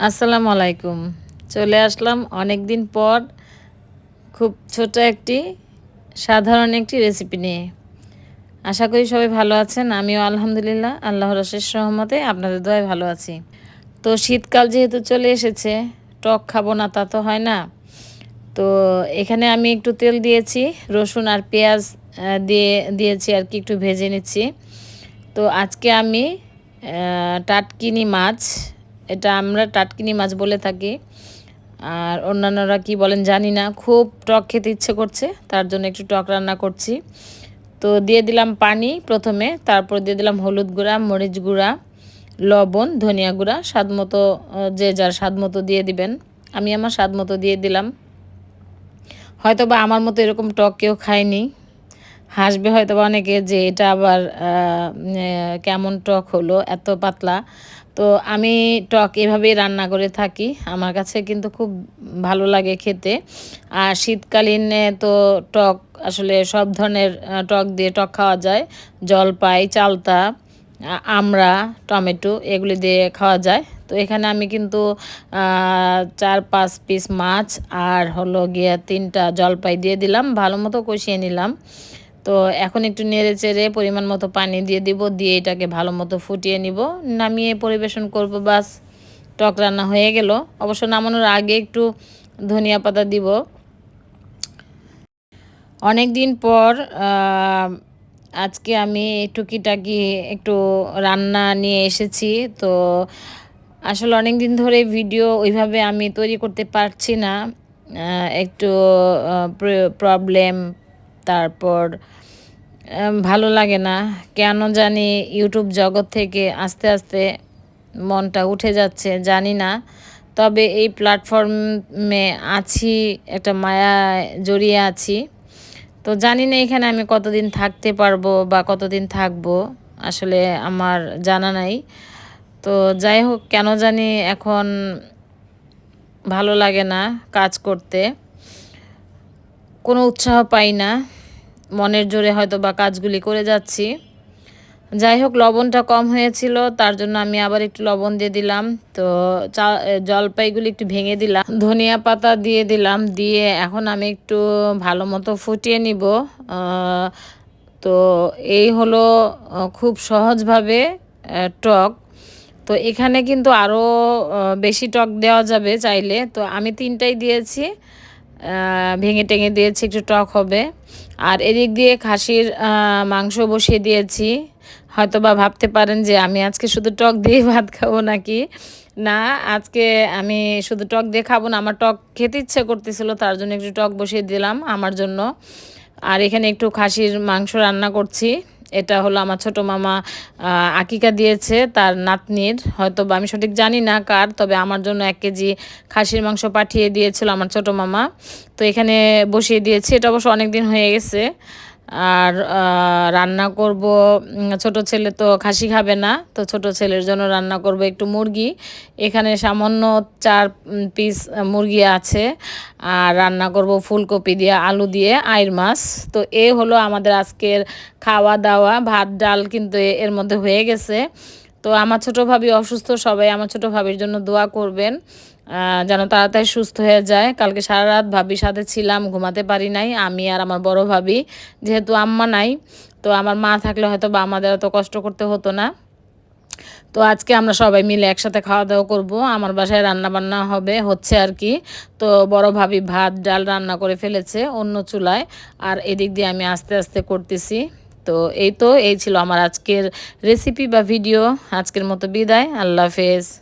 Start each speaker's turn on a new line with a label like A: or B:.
A: আসসালামু আলাইকুম। চলে আসলাম অনেক দিন পর খুব ছোট একটি সাধারণ একটি রেসিপি নিয়ে। আশা করি সবাই ভালো আছেন, আমিও আলহামদুলিল্লাহ, আল্লাহর শেষ সহমতে আপনাদের দয় ভালো আছি। তো শীতকাল যেহেতু চলে এসেছে, টক খাব না তা তো হয় না। তো এখানে আমি একটু তেল দিয়েছি, রসুন আর পেঁয়াজ দিয়ে, দিয়েছি আর কি একটু ভেজে নিচ্ছি। তো আজকে আমি টাটকিনি মাছ এটা আমরা টাটকিনি মাছ বলে থাকি। আর অন্যান্যরা কি বলেন জানি না। খুব টক খেতে ইচ্ছে করছে, তার জন্য একটু টক রান্না করছি। তো দিয়ে দিলাম পানি প্রথমে, তারপর দিয়ে দিলাম হলুদ গুঁড়া, মরিচ গুঁড়া, লবণ, ধনিয়া গুঁড়া, স্বাদ মতো যে যার স্বাদ মতো দিয়ে দিবেন। আমি আমার স্বাদ মতো দিয়ে দিলাম। হয়তো বা আমার মতো এরকম টক কেউ খায়নি। হাসবে হয়তো বা অনেকে যে এটা আবার কেমন টক হলো, এত পাতলা। তো আমি টক এভাবেই রান্না করে থাকি। আমার কাছে কিন্তু খুব ভালো লাগে খেতে। আর শীতকালীনে তো টক আসলে সব ধরনের টক দিয়ে টক খাওয়া যায়। জলপাই, চালতা আমড়া, টমেটো এগুলি দিয়ে খাওয়া যায়। তো এখানে আমি কিন্তু চার পাঁচ পিস মাছ আর হলো গিয়ে তিনটা জলপাই দিয়ে দিলাম। ভালো মতো কষিয়ে নিলাম। তো এখন একটু নেড়ে চেড়ে পরিমাণ মতো পানি দিয়ে দিব, দিয়ে এটাকে ভালো মতো ফুটিয়ে নিব। নামিয়ে পরিবেশন করব, বাস টক রান্না হয়ে গেল। অবশ্য নামানোর আগে একটু ধনিয়া পাতা দিব। অনেক দিন পর আজকে আমি টুকিটাকি একটু রান্না নিয়ে এসেছি। তো আসলে অনেক দিন ধরে ভিডিও ওইভাবে আমি তৈরি করতে পারছি না। একটু প্রবলেম তারপর ভালো লাগে না। কেন জানি ইউটিউব জগৎ থেকে আস্তে আস্তে মনটা উঠে যাচ্ছে, জানি না। তবে এই প্ল্যাটফর্মে আছি, একটা মায়া জড়িয়ে আছি। তো জানি না এখানে আমি কতদিন থাকতে পারব বা কতদিন থাকব, আসলে আমার জানা নাই। তো যাই হোক, কেন জানি এখন ভালো লাগে না কাজ করতে। কোনো উৎসাহ পাই না। মনের জোরে হয়তো বা কাজগুলি করে যাচ্ছি। যাই হোক, লবণটা কম হয়েছিল, তার জন্য আমি আবার একটু লবণ দিয়ে দিলাম। তো চা জলপাইগুলি একটু ভেঙে দিলাম, ধনিয়া পাতা দিয়ে দিলাম, দিয়ে এখন আমি একটু ভালো মতো ফুটিয়ে নিব। তো এই হলো খুব সহজভাবে টক। তো এখানে কিন্তু আরও বেশি টক দেওয়া যাবে চাইলে। তো আমি তিনটাই দিয়েছি। ভেঙে টেঙে দিয়েছি, একটু টক হবে। আর এদিক দিয়ে খাসির মাংস বসিয়ে দিয়েছি। হয়তো বা ভাবতে পারেন যে আমি আজকে শুধু টক দিয়ে ভাত খাব নাকি? না, আজকে আমি শুধু টক দিয়ে খাব না, আমার টক খেতে ইচ্ছে করতেছিল, তার জন্য একটু টক বসিয়ে দিলাম আমার জন্য। আর এখানে একটু খাসির মাংস রান্না করছি। এটা হলো আমার ছোট মামা আকিকা দিয়েছে তার নাতনির। হয়তো বা আমি সঠিক জানি না কার, তবে আমার জন্য এক কেজি খাসির মাংস পাঠিয়ে দিয়েছিল আমার ছোট মামা। তো এখানে বসিয়ে দিয়েছে। এটা অবশ্য অনেক দিন হয়ে গেছে। আর রান্না করব ছোট ছেলে তো খাসি খাবে না, তো ছোট ছেলের জন্য রান্না করব একটু মুরগি। এখানে সামান্য চার পিস মুরগি আছে, আর রান্না করব ফুলকপি দিয়ে, আলু দিয়ে, আইর মাছ। তো এ হলো আমাদের আজকের খাওয়া দাওয়া, ভাত, ডাল কিন্তু এর মধ্যে হয়ে গেছে। তো আমার ছোটো ভাবি অসুস্থ, সবাই আমার ছোটো ভাবির জন্য দোয়া করবেন যেন তাড়াতাড়ি সুস্থ হয়ে যায়। কালকে সারা রাত ভাবির সাথে ছিলাম, ঘুমাতে পারি নাই, আমি আর আমার বড় ভাবি, যেহেতু আম্মা নাই, তো আমার মা থাকলে হয়তো বা আমাদের অত কষ্ট করতে হতো না। তো আজকে আমরা সবাই মিলে একসাথে খাওয়া দাওয়া করব, আমার বাসায় রান্না বান্না হবে, হচ্ছে আর কি। তো বড় ভাবি ভাত, ডাল রান্না করে ফেলেছে অন্য চুলায়, আর এদিক দিয়ে আমি আস্তে আস্তে করতেছি। তো এই তো, এই ছিল আমার আজকের রেসিপি বা ভিডিও আজকের মতো বিদায়, আল্লাহ হাফেজ।